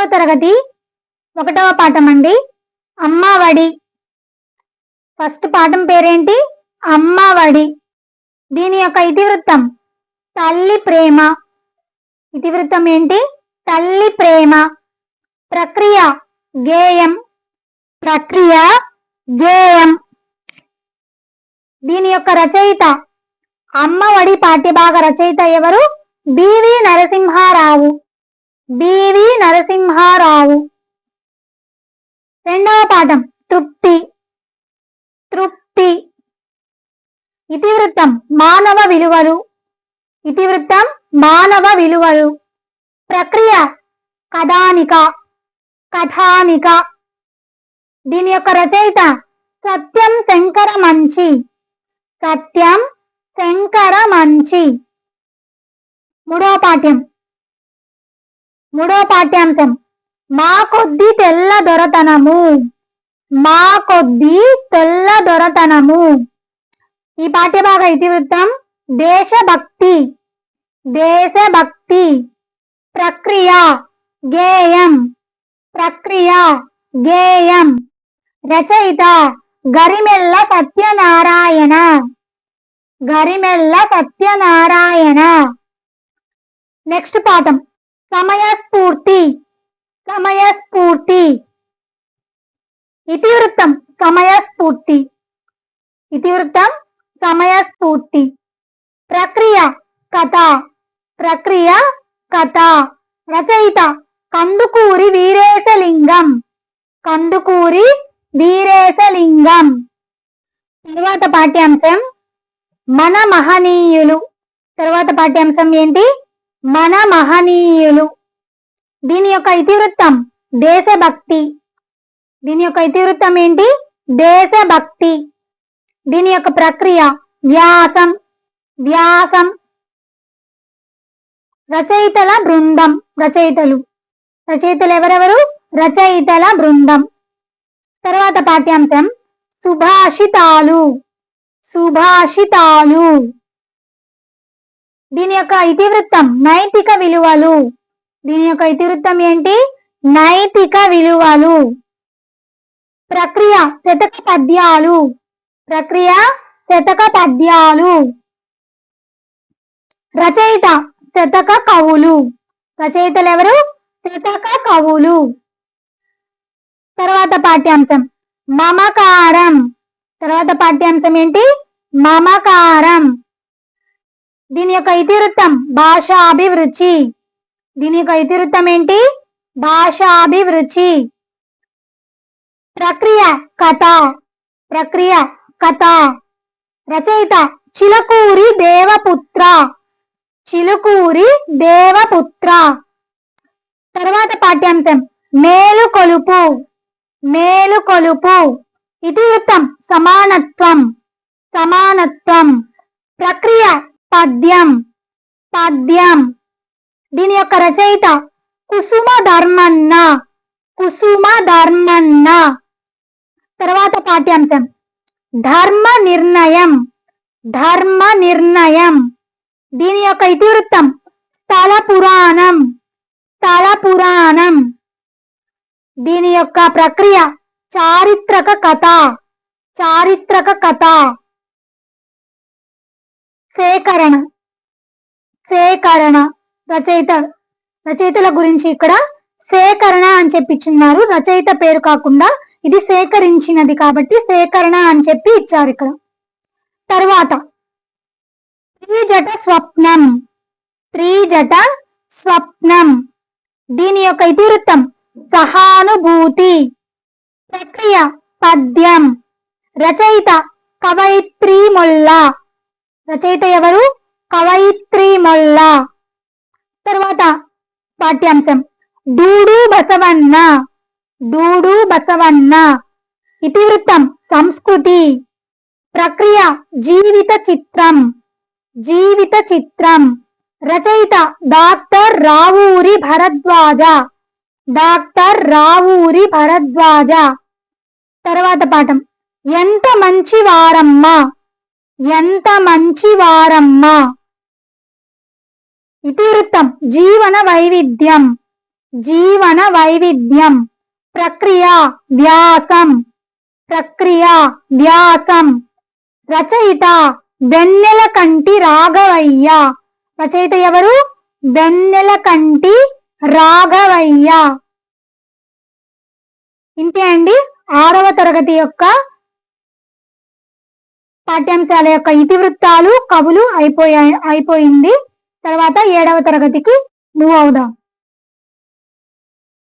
పదవ తరగతి ఒకటవ పాఠం అండి. అమ్మవడి. ఫస్ట్ పాఠం పేరేంటి? అమ్మవడి. దీని యొక్క ఇతివృత్తం తల్లి ప్రేమ. ఇతివృత్తం ఏంటి? తల్లి ప్రేమ. ప్రక్రియ గేయం. ప్రక్రియ గేయం. దీని యొక్క రచయిత అమ్మవడి పాఠ్యభాగ రచయిత ఎవరు? బివి నరసింహారావు. బివి నరసింహారావు. రెండవ పాఠం. తృప్తి. తృప్తి. ఇతివృత్తం. మానవ విలువలు. ఇతివృత్తం. మానవ విలువలు. ప్రక్రియ. కథానిక. కథానిక. దీని యొక్క రచయిత సత్యం శంకర మంచి. సత్యం శంకర మంచి. మూడవ పాఠ్యం మూడో పాఠ్యాంశం. మా కొద్ది తెల్ల దొరతనము. మా కొద్ది తెల్ల దొరతనము. ఈ పాఠ్యభాగ ఇతివృత్తం దేశభక్తి. దేశభక్తి. ప్రక్రియ గేయం. ప్రక్రియ గేయం. రచయిత గరిమెల్ల సత్యనారాయణ. గరిమెల్ల సత్యనారాయణ. నెక్స్ట్ పాఠం. సమయస్ఫూర్తి సమయస్ఫూర్తి. ఇతివృత్తం సమయస్ఫూర్తి. ఇతివృత్తం సమయస్ఫూర్తి. ప్రక్రియ కథ. ప్రక్రియ కథ. రచయిత కందుకూరి వీరేశలింగం. కందుకూరి వీరేశలింగం. తర్వాత పాఠ్యాంశం మన మహనీయులు. తర్వాత పాఠ్యాంశం ఏంటి? మన మహనీయులు. దీని యొక్క ఇతివృత్తం దేశభక్తి. దీని యొక్క ఇతివృత్తం ఏంటి? దేశభక్తి. దీని యొక్క ప్రక్రియ వ్యాసం వ్యాసం. రచయితల బృందం రచయితలు. రచయితలు ఎవరెవరు? రచయితల బృందం. తర్వాత పాఠ్యాంశం సుభాషితాలు. సుభాషితాలు. దీని యొక్క ఇతివృత్తం నైతిక విలువలు. దీని యొక్క ఇతివృత్తం ఏంటి? నైతిక విలువలు. ప్రక్రియ శతక పద్యాలు. ప్రక్రియ శతక పద్యాలు. రచయిత శతక కవులు. రచయితలు ఎవరు? శతక కవులు. తర్వాత పాఠ్యాంశం. మమకారం. తర్వాత పాఠ్యాంశం ఏంటి? మమకారం. దీని యొక్క ఇతివృత్తం భాషాభివృచి దీని యొక్క ఇతివృత్తం ఏంటి? భాషాభివృచి ప్రక్రియ కథ. ప్రక్రియ కథ. రచయిత చిలకూరి దేవపుత్ర. చిలుకూరి దేవపుత్ర. తర్వాత పాఠ్యాంశం మేలు కొలుపు. మేలు కొలుపు. ఇతివృత్తం సమానత్వం. సమానత్వం. ప్రక్రియ పద్యం. పద్యం. దీని యొక్క రచయిత కుసుమ ధర్మన్న కుసుమ ధర్మన్న తర్వాత పాఠ్యాంశం. ధర్మ నిర్ణయం. ధర్మ నిర్ణయం. దీని యొక్క ఇతివృత్తం స్థల పురాణం. స్థల పురాణం. దీని యొక్క ప్రక్రియ చారిత్రక కథ. చారిత్రక కథ. సేకరణ సేకరణ రచయిత. రచయితల గురించి ఇక్కడ సేకరణ అని చెప్పిచ్చున్నారు రచయిత పేరు కాకుండా ఇది సేకరించినది కాబట్టి సేకరణ అని చెప్పి ఇచ్చారు ఇక్కడ. తర్వాత త్రిజట స్వప్నం. త్రిజట స్వప్నం. దీని యొక్క ఇతివృత్తం సహానుభూతి. ప్రక్రియ పద్యం. రచయిత కవయిత్రి మొల్ల. రచయిత ఎవరు? కవయిత్రి మొల్ల. తర్వాత పాఠ్యాంశం. డూడు బసవన్న. డూడు బసవన్న. ఇతివృత్తం సంస్కృతి. ప్రక్రియ జీవిత చిత్రం. జీవిత చిత్రం. రచయిత డాక్టర్ రావూరి భరద్వాజ. డాక్టర్ రావూరి భరద్వాజ. తర్వాత పాఠం. ఎంత మంచి వారమ్మా ఎంత మంచివారమ్మా. ఇతివృత్తం జీవన వైవిధ్యం జీవన వైవిధ్యం ప్రక్రియ వ్యాసం ప్రక్రియ వ్యాసం రచయిత వెన్నెల కంటి రాఘవయ్య రచయిత ఎవరు? వెన్నెల కంటి రాఘవయ్య. ఇంతే అండి ఆరవ తరగతి యొక్క పాఠ్యాంశాల యొక్క ఇతివృత్తాలు కవులు అయిపోయా అయిపోయింది. తర్వాత ఏడవ తరగతికి మూవ్ అవుదాం.